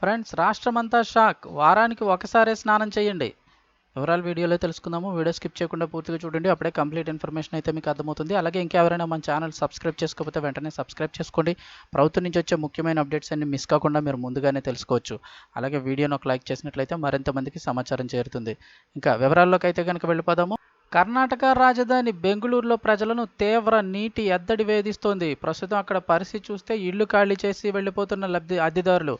Friends రాష్ట్రమంతా shock. వారానికి ఒకసారే స్నానం చేయండి. వివరాలు వీడియోలో తెలుసుకుందాము. వీడియో స్కిప్ చేయకుండా పూర్తిగా చూడండి. అప్పుడే కంప్లీట్ ఇన్ఫర్మేషన్ అయితే మీకు అర్థమవుతుంది. అలాగే ఇంకెవరైనా మన ఛానల్ సబ్స్క్రైబ్ చేసుకోకపోతే వెంటనే సబ్స్క్రైబ్ చేసుకోండి. ప్రభుత్వం నుంచి వచ్చే ముఖ్యమైన అప్డేట్స్ అన్ని మిస్ కాకుండా మీరు ముందుగానే తెలుసుకోవచ్చు. అలాగే వీడియోను ఒక లైక్ చేసినట్లయితే మరింత మందికి సమాచారం చేరుతుంది. ఇంకా వివరాల్లోకి అయితే కనుక వెళ్ళిపోదాము. కర్ణాటక రాజధాని బెంగళూరులో ప్రజలను తీవ్ర నీటి ఎద్దడి వేధిస్తోంది. ప్రస్తుతం అక్కడ పరిస్థితి చూస్తే ఇళ్ళు ఖాళీ చేసి వెళ్ళిపోతున్న లబ్ధి అద్దెదారులు.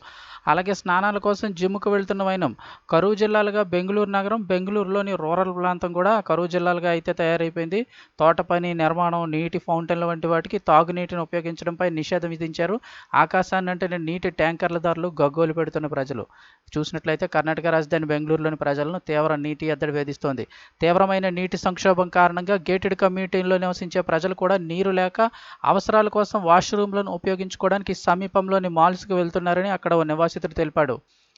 అలాగే స్నానాల కోసం జిమ్కు వెళ్తున్న వైనం కరువు జిల్లాలుగా బెంగళూరు నగరం బెంగళూరులోని రూరల్ ప్రాంతం కూడా కరువు జిల్లాలుగా అయితే తయారైపోయింది. తోట పని నిర్మాణం నీటి ఫౌంటైన్ల వంటి వాటికి తాగునీటిని ఉపయోగించడంపై నిషేధం విధించారు. ఆకాశాన్ని అంటే నీటి ట్యాంకర్ల ధరలు గగ్గోలు పెడుతున్న ప్రజలు. చూసినట్లయితే కర్ణాటక రాజధాని బెంగళూరులోని ప్రజలను తీవ్ర నీటి ఎద్దడి వేధిస్తోంది. తీవ్రమైన నీటి సంక్షోభం కారణంగా గేటెడ్ కమ్యూనిటీల్లో నివసించే ప్రజలు కూడా నీరు లేక అవసరాల కోసం వాష్రూమ్లను ఉపయోగించుకోవడానికి సమీపంలోని మాల్స్కి వెళ్తున్నారని అక్కడ ఓ నివాసితుడు తెలిపాడు.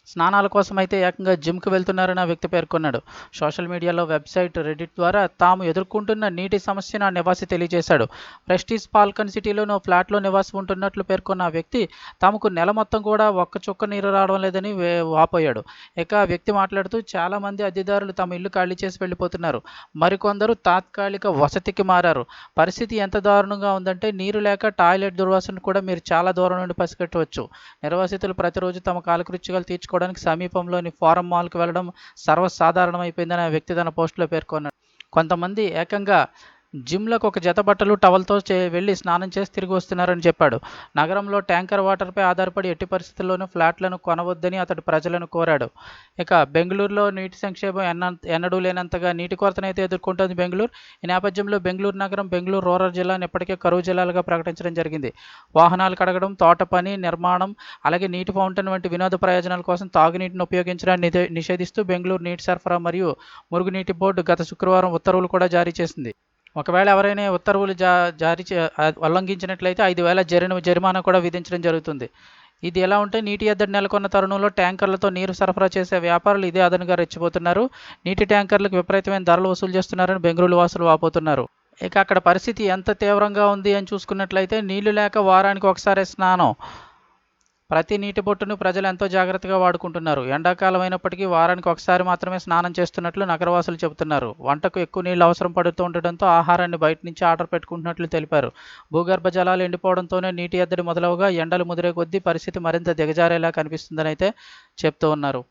స్నానాల కోసం అయితే ఏకంగా జిమ్కి వెళ్తున్నారని ఆ వ్యక్తి పేర్కొన్నాడు. సోషల్ మీడియాలో వెబ్సైట్ రెడిట్ ద్వారా తాము ఎదుర్కొంటున్న నీటి సమస్యను ఆ నివాసి తెలియజేశాడు. ప్రెస్టీజ్ పాల్కన్ సిటీలోని ఫ్లాట్లో నివాసం ఉంటున్నట్లు పేర్కొన్న ఆ వ్యక్తి తమకు నెల మొత్తం కూడా ఒక్క చుక్క నీరు రావడం లేదని వాపోయాడు. ఇక ఆ వ్యక్తి మాట్లాడుతూ చాలామంది అద్దెదారులు తమ ఇల్లు ఖాళీ చేసి వెళ్ళిపోతున్నారు. మరికొందరు తాత్కాలిక వసతికి మారారు. పరిస్థితి ఎంత దారుణంగా ఉందంటే నీరు లేక టాయిలెట్ దుర్వాసన కూడా మీరు చాలా దూరం నుండి పసిగట్టవచ్చు. నిర్వాసితులు ప్రతిరోజు తమ కాలకృత్యాలు తీర్చుకోవడానికి సమీపంలోని ఫారం మాల్కు వెళ్ళడం సర్వసాధారణమైపోయిందని ఆ వ్యక్తి తన పోస్టులో పేర్కొన్నాడు. కొంతమంది ఏకంగా జిమ్లకు ఒక జత బట్టలు టవల్తో చే వెళ్ళి స్నానం చేసి తిరిగి వస్తున్నారని చెప్పాడు. నగరంలో ట్యాంకర్ వాటర్పై ఆధారపడి ఎట్టి పరిస్థితుల్లోనూ ఫ్లాట్లను కొనవద్దని అతడు ప్రజలను కోరాడు. ఇక బెంగళూరులో నీటి సంక్షేమం ఎన్న ఎన్నడూ లేనంతగా నీటి కొరతనైతే ఎదుర్కొంటుంది బెంగళూరు. ఈ నేపథ్యంలో బెంగళూరు నగరం బెంగళూరు రూరల్ జిల్లాను ఇప్పటికే కరువు జిల్లాలుగా ప్రకటించడం జరిగింది. వాహనాలు కడగడం తోట పని నిర్మాణం అలాగే నీటి ఫౌంటైన్ వంటి వినోద ప్రయోజనాల కోసం తాగునీటిని ఉపయోగించడాన్ని నిషేధిస్తూ బెంగళూరు నీటి సరఫరా మరియు మురుగునీటి బోర్డు గత శుక్రవారం ఉత్తర్వులు కూడా జారీ చేసింది. ఒకవేళ ఎవరైనా ఉత్తర్వులు జా జారీ చే ఉల్లంఘించినట్లయితే ఐదు వేల జరిమ జరిమానా కూడా విధించడం జరుగుతుంది. ఇది ఎలా ఉంటే నీటి ఎద్దడి నెలకొన్న తరుణంలో ట్యాంకర్లతో నీరు సరఫరా చేసే వ్యాపారులు ఇదే అదనుగా రెచ్చిపోతున్నారు. నీటి ట్యాంకర్లకు విపరీతమైన ధరలు వసూలు చేస్తున్నారని బెంగళూరు వాసులు వాపోతున్నారు. ఇక అక్కడ పరిస్థితి ఎంత తీవ్రంగా ఉంది అని చూసుకున్నట్లయితే నీళ్ళు లేక వారానికి ఒకసారి స్నానం. ప్రతి నీటి బొట్టును ప్రజలు ఎంతో జాగ్రత్తగా వాడుకుంటున్నారు. ఎండాకాలం అయినప్పటికీ వారానికి ఒకసారి మాత్రమే స్నానం చేస్తున్నట్లు నగరవాసులు చెబుతున్నారు. వంటకు ఎక్కువ నీళ్ళు అవసరం పడుతూ ఉండడంతో ఆహారాన్ని బయట నుంచి ఆర్డర్ పెట్టుకుంటున్నట్లు తెలిపారు. భూగర్భ జలాలు ఎండిపోవడంతోనే నీటి ఎద్దడి మొదలవగా ఎండలు ముదిరే కొద్దీ పరిస్థితి మరింత దిగజారేలా కనిపిస్తుందని అయితే చెప్తూ ఉన్నారు.